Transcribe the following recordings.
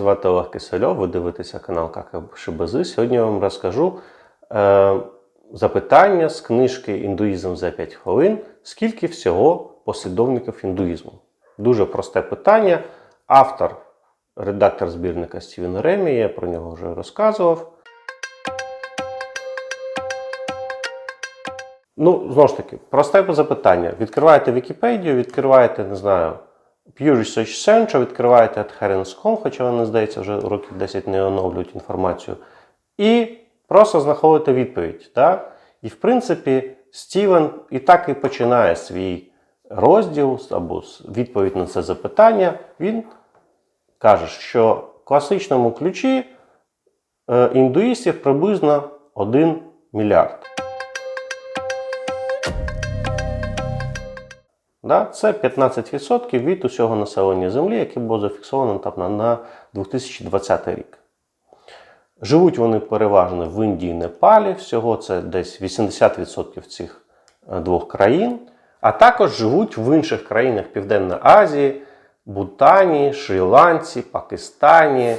звати Олег Кисельов, ви дивитеся канал Шибази. Сьогодні я вам розкажу е, запитання з книжки Індуїзм за 5 хвилин. Скільки всього послідовників індуїзму? Дуже просте питання. Автор, редактор збірника Стівен Ремі, я про нього вже розказував. Ну, знову ж таки, просте запитання. Відкриваєте Вікіпедію, відкриваєте, не знаю, Pew Research Center, відкриваєте Adherence.com, хоча вони, здається, вже років 10 не оновлюють інформацію. І просто знаходите відповідь. Так? І, в принципі, Стівен і так і починає свій розділ або відповідь на це запитання. Він каже, що в класичному ключі е, індуїстів приблизно 1 мільярд. Да? Це 15% від усього населення Землі, яке було зафіксовано там на, на 2020 рік. Живуть вони переважно в Індії і Непалі, всього це десь 80% цих е, двох країн, а також живуть в інших країнах Південної Азії, Бутані, Шрі-Ланці, Пакистані,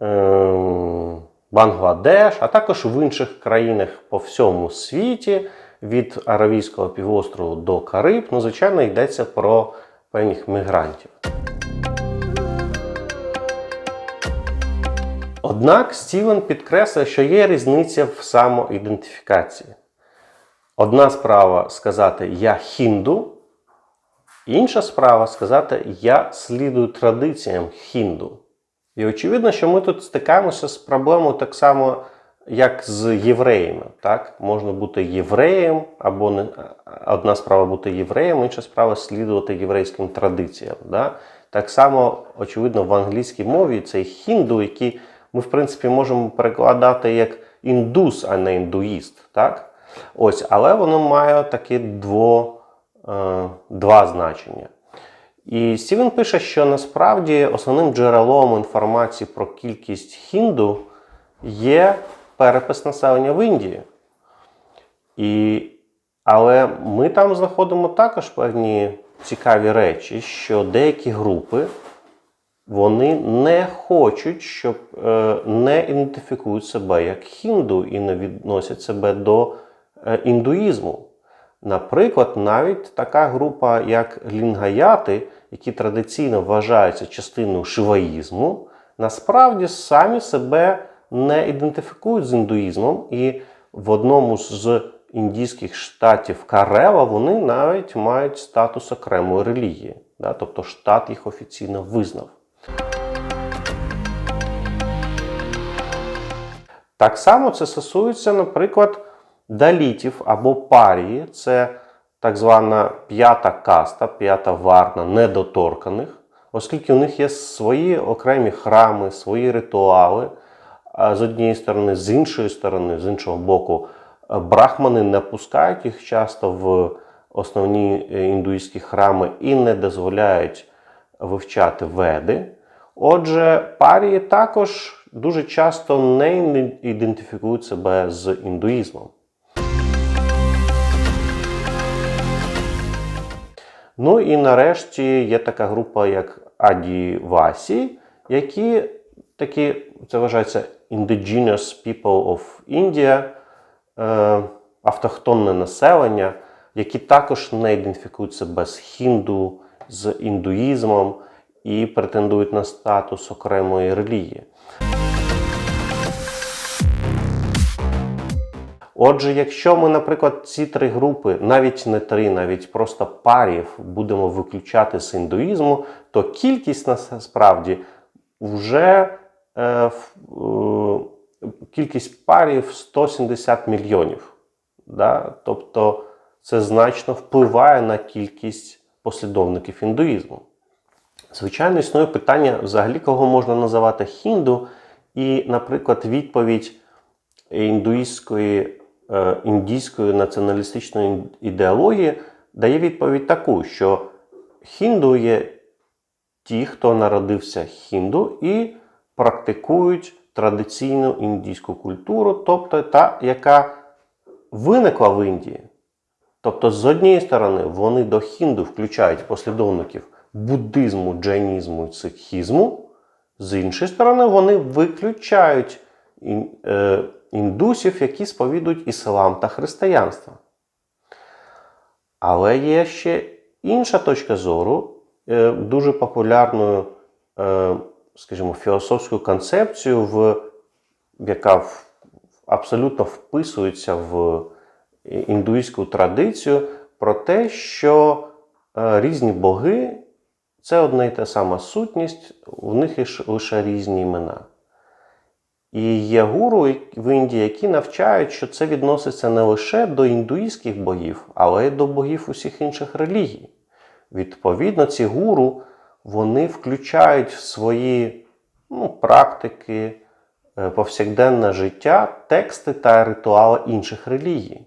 ем, Бангладеш, а також в інших країнах по всьому світі від Аравійського півострову до Кариб, ну, звичайно, йдеться про певних мігрантів. Однак Стівен підкреслює, що є різниця в самоідентифікації. Одна справа сказати Я хінду, інша справа сказати Я слідую традиціям хінду. І очевидно, що ми тут стикаємося з проблемою так само як з євреями. Так? Можна бути євреєм, або не одна справа бути євреєм, інша справа слідувати єврейським традиціям. Да? Так само, очевидно, в англійській мові цей хінду, який ми, в принципі, можемо перекладати як індус, а не індуїст. Так? Ось, Але воно має такі дво, е, два значення. І Стівен пише, що насправді основним джерелом інформації про кількість хінду є перепис населення в Індії. І, Але ми там знаходимо також певні цікаві речі, що деякі групи вони не хочуть, щоб е, не ідентифікують себе як хінду і не відносять себе до е, індуїзму. Наприклад, навіть така група, як лінгаяти, які традиційно вважаються частиною шиваїзму, насправді самі себе не ідентифікують з індуїзмом, і в одному з індійських штатів Карела вони навіть мають статус окремої релігії. Да? Тобто штат їх офіційно визнав. Так само це стосується, наприклад, далітів або парії. Це так звана п'ята каста, п'ята варна недоторканих, оскільки у них є свої окремі храми, свої ритуали з однієї сторони, з іншої сторони, з іншого боку, е, брахмани не пускають їх часто в основні е, індуїзькі храми і не дозволяють вивчати веди. Отже, парії також дуже часто не ідентифікують себе з індуїзмом. Ну і нарешті є така група, як Адівасі, які такі, це вважається indigenous people of India, е, автохтонне населення, які також не ідентифікують себе з хінду, з індуїзмом і претендують на статус окремої релігії. Отже, якщо ми, наприклад, ці три групи, навіть не три, навіть просто парів будемо виключати з індуїзму, то кількість насправді вже кількість парів 170 мільйонів. Да? Тобто це значно впливає на кількість послідовників індуїзму. Звичайно, існує питання, взагалі, кого можна називати хінду, і, наприклад, відповідь індуїстської, е, індійської націоналістичної ідеології дає відповідь таку, що хінду є ті, хто народився хінду, і практикують традиційну індійську культуру, тобто та, яка виникла в Індії. Тобто, з однієї сторони, вони до хінду включають послідовників буддизму, джайнізму і сикхізму, З іншої сторони, вони виключають е, індусів, які сповідують іслам та християнство. Але є ще інша точка зору, е, дуже популярною, е, скажімо, філософською концепцією, в, яка в- абсолютно вписується в індуїзьку традицію, про те, що е, різні боги це одна і та сама сутність, в них лише різні імена. І є гуру в Індії, які навчають, що це відноситься не лише до індуїзьких богів, але й до богів усіх інших релігій. Відповідно, ці гуру вони включають в свої ну, практики, е, повсякденне життя тексти та ритуали інших релігій.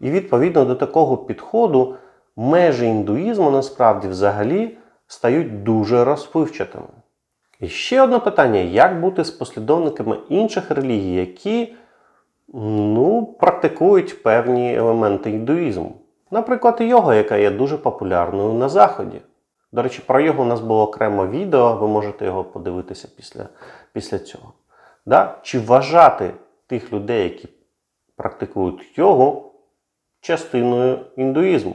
І відповідно до такого підходу межі індуїзму насправді взагалі стають дуже розпливчатими. І ще одне питання: як бути з послідовниками інших релігій, які ну, практикують певні елементи індуїзму? Наприклад, йога, яка є дуже популярною на Заході. До речі, про йогу у нас було окремо відео, ви можете його подивитися після, після цього. Да? Чи вважати тих людей, які практикують йогу, частиною індуїзму?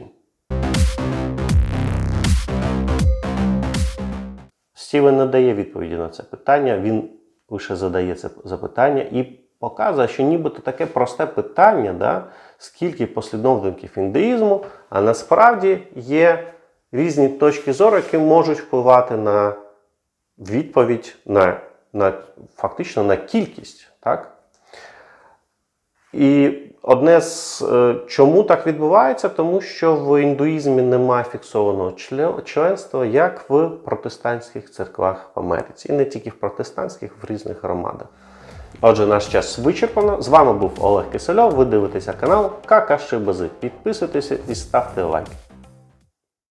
Стівен не дає відповіді на це питання, він лише задає це запитання і показує, що нібито таке просте питання, да, скільки послідовників індуїзму, а насправді є різні точки зору, які можуть впливати на відповідь, на, на фактично на кількість. Так? І одне з е, чому так відбувається, тому що в індуїзмі немає фіксованого членства, як в протестантських церквах в Америці. І не тільки в протестантських, в різних громадах. Отже, наш час вичерпано. З вами був Олег Кисельов. Ви дивитеся канал Какашибази. Підписуйтеся і ставте лайк.